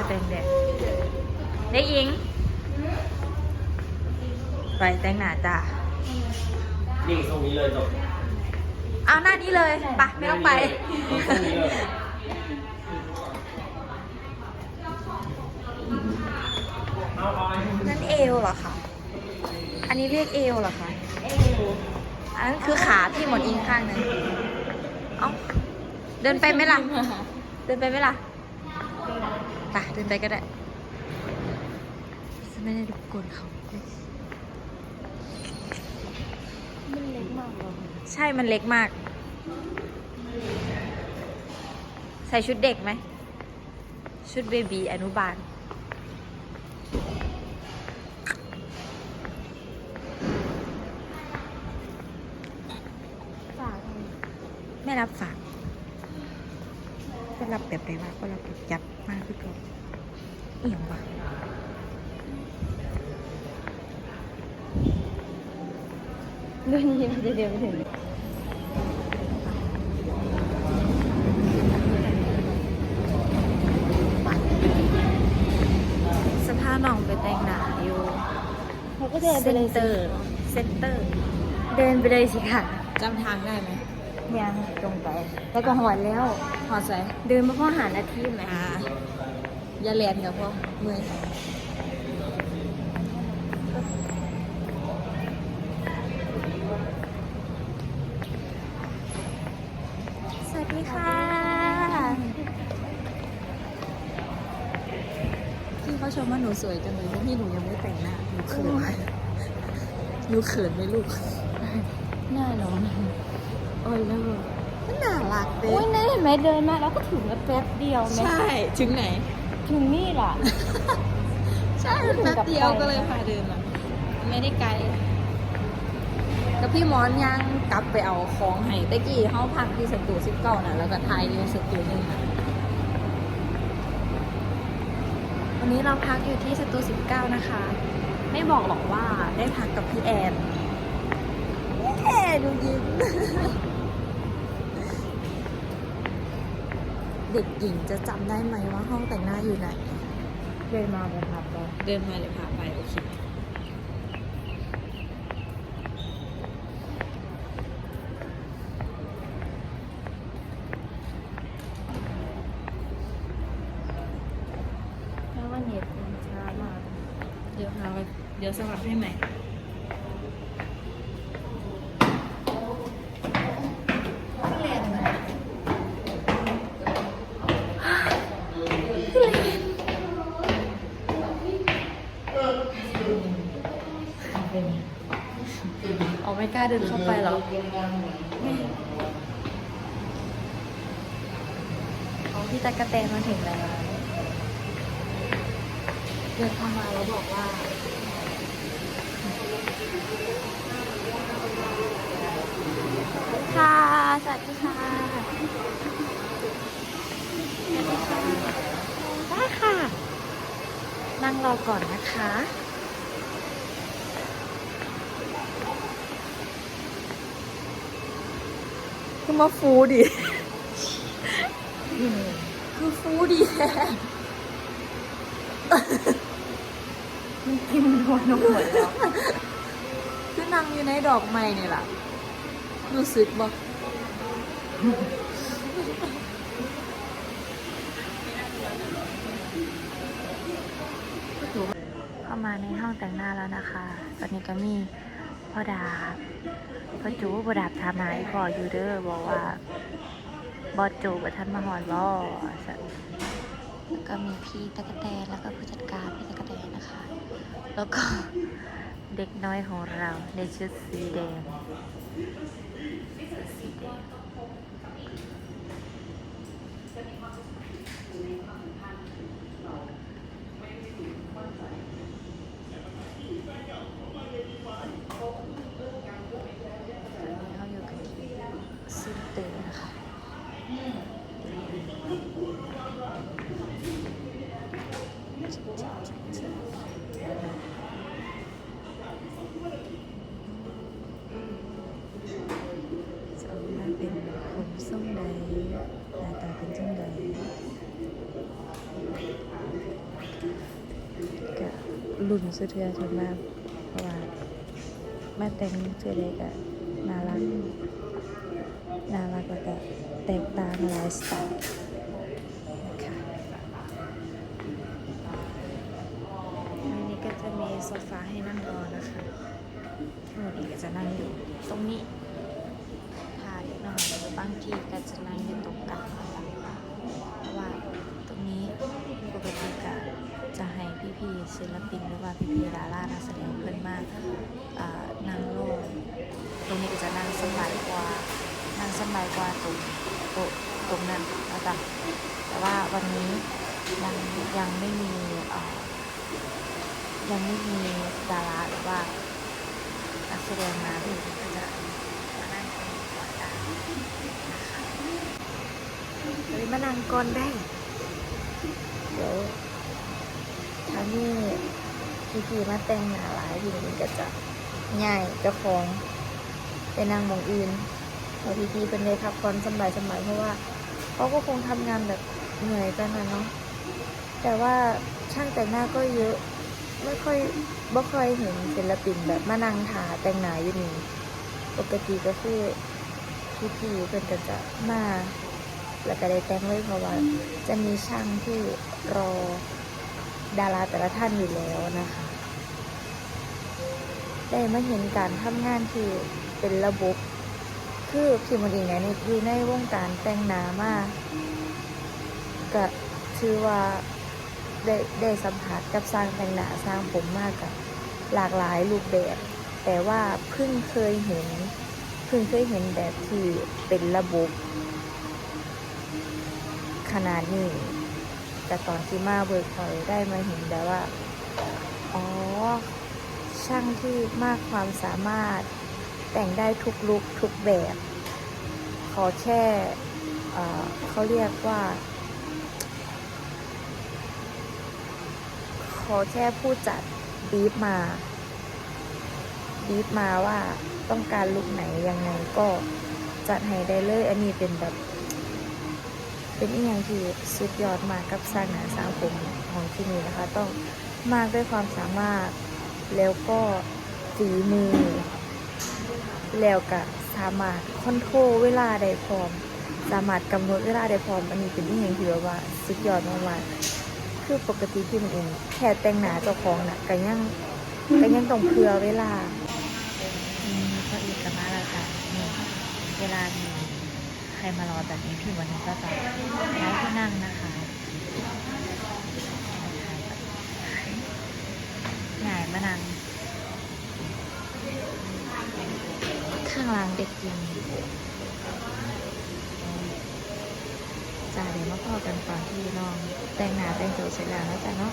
สแตงแดดเด็กหญิง ไปแต่งหน้าจ้านิ่งตรงนี้เลยจบเอาหน้านี้เลยไปไม่ต้องไปตรงนี้เลยนั่นเอวเหรอคะ อันนี้เรียกเอวเหรอคะเอวอันนั้นคือขาที่หมดอิงข้างหนึง เอ้า เดินไปไหมล่ะ เดินไปไหมล่ะ ไปเดินไปก็ได้ฉันไม่ได้รบกวนเขามันเล็กมากเลยใช่มันเล็กมาก ใส่ชุดเด็กไหม ชุดเบบีอนุบาลฝากไม่รับฝากก็รับแบบไหนวะก็รับแบบยับ มากขึ้นก่อนเอี่ยงวะเดินยิ้มจะเดินไปถึงสภาพน้องไปแต่งหน้าอยู่เขาก็เดินไปเซ็นเลยเตอร์ เซ็นเตอร์ เดินไปเลยสิค่ะ จำทางได้ไหม ยังตรงไป แล้วก็หอดแล้วหอดใส่เดินมาพ่อหานาทีไหมอ่าอย่าเรียนกับพ่อมือสวัสดีค่ะ พี่เขาชมว่าหนูสวยจังเลยพี่หนูยังไม่แต่งหน้าหนูเขินหมหนูเขินไหมลูก หน้าน้อง โอ้ยแล้วมันน่ารักเด้โอ้ยนั่นเห็นไหมเดินมาแล้วก็ถึงแล้วแป๊บเดียวไหมใช่ถึงไหน ถึงนี่ล่ะ ใช่แป๊บเดียวก็เลยพาเดินมาไม่ได้ไกลแล้วพี่หมอนยังกลับไปเอาของให้ตะกี้เขาพักที่สตูสิบเก้าน่ะแล้วก็ทายอยู่สตูหนึงน่ะวันนี้เราพักอยู่ที่สตูสิบเก้านะคะ ไม่บอกหรอกว่าได้พักกับพี่แอนแอนดูยิ้ม เด็กหญิงจะจำได้ไหมว่าห้องแต่งหน้าอยู่ไหน เดินมาเลยครับเดินมาเดี๋ยวพาไปโอเคแล้วว่าเน็ตมันช้ามากเดี๋ยวพาไปเดี๋ยวสมัครให้ใหม่ ออไม่กล้าเดินเข้าไปหรอเอาพี่ตะกะแตนมาถึงแล้ว เดินเข้ามาแล้วบอกว่าค่ะ สวัสดีค่ะ ได้ค่ะ นั่งรอก่อนนะคะ คือมาฟูดิคือฟูดิแท้มันกินโดนหมดแล้วคือนั่งอยู่ในดอกไม้นี่ล่ะ รู้สึกบ่เข้ามาในห้องแต่งหน้าแล้วนะคะ ตอนนี้ก็มี พ่อดาบพ่อจูพ่อดาบทำมาอีกบ่อยู่เด้อบอกว่าบอจูบัทันมาหอนล่อสแล้วก็มีพี่ตะกะแตนแล้วก็ผู้จัดการพี่ตะกะแตนนะคะ แล้วก็เด็กน้อยของเราในชุดสีแดง สิ้นปีนะคมาเป็นคนส้มใดหน้าตาเป็นส้มใดก็รุ่นสุดเทือถึงมากเพราะว่ามาแต่งเสื้อเล็กอะน่ารัก แล้วก็แตกต่างหลายสไตล์นะคะอันนี้ก็จะมีโซฟาให้นั่งรอนะคะทั้งหมดนี้ก็จะนั่งอยู่ตรงนี้พาเด็กน้อยบางทีก็จะนั่งอยู่ตรงกลางเพราะว่าตรงนี้ปกติก็จะให้พี่ๆศิลปินหรือว่าพี่ๆดารานักแสดงเพิ่นมาเอ่อนั่งลงตรงนี้ก็จะนั่งสบายกว่า นั่งสบายกว่าตรงโต๊ะตรงนั้นนะคะแต่ว่าวันนี้ยังยังไม่มีเอ่อยังไม่มีดาราหรือว่านักแสดงมาที่ก็จะมานั่งตรงนี้ก่อนได้นะคะเฮ้ยมานั่งก่อนได้ เดี๋ยวถ้ามีพี่พีมาแต่งหน้าหลายพี่นี่ก็จะง่ายเจ้าของไปนั่งหมองอื่น พอพีเป็นเลยพักผ่อนสบายสบายๆเพราะว่าเขาก็คงทำงานแบบเหนื่อยกันนะเนาะแต่ว่าช่างแต่งหน้าก็เยอะ ไม่ค่อยบ่ค่อยเห็นศิลปินแบบมานั่งถาแต่งหน้าอยู่นี่ปกติก็คือพี่พีเพิ่นก็จะมาแล้วก็ได้แต่งเลยเพราะว่า จะมีช่างที่รอดาราแต่ละท่านอยู่แล้วนะคะ ได้มาเห็นการทำงานที่เป็นระบบ คือพิมพ์มันเองนี่ยอยู่ในวงการแต่งหนามากก็ถือว่าได้ได้สัมผัสกับสร้างแต่งหนาสร้างผมมากกับหลากหลายรูปแบบ แต่ว่าเพิ่งเคยเห็นเพิ่งเคยเห็นแบบที่เป็นระบบ ขนาดนี้ แต่ตอนที่มาเบิร์กอยได้มาเห็นแบบว่า อ๋อ ช่างที่มากความสามารถ แต่งได้ทุกลุกทุกแบบ ขอแค่เขาเรียกว่า ขอแค่ผู้จัดบีฟมาบีฟมาว่าต้องการลุกไหนยังไงก็จัดให้ได้เลย อันนี้เป็นแบบ เป็นอีกอย่างที่สุดยอดมากกับสร้างหนาสร้างผมของที่นี่นะคะ ต้องมากด้วยความสามารถแล้วก็ฝีมือ แล้วก็สามารถคอนโทรลเวลาได้พร้อม สามารถกำหนดเวลาได้พร้อม อันนี้เป็นอีกอย่างที่แบบว่าสุดยอดมากๆคือปกติที่มันเอง แค่แต่งหน้าเจ้าของน่ะก็ยังก็ยังต้องเผื่อเวลาก็อีกกันมาแล้วค่ะนี่เวลามีใครมารอแบบนี้พี่วันนี้ก็จะย้ายที่นั่งนะคะง่ายมานั่ง ข้างล่างเด็กจริงจ่าเดี๋ยวมาพ่อกันตอนที่น้อง แต่งหน้าแต่งตัวเสร็จแล้วนะจ๊ะเนาะ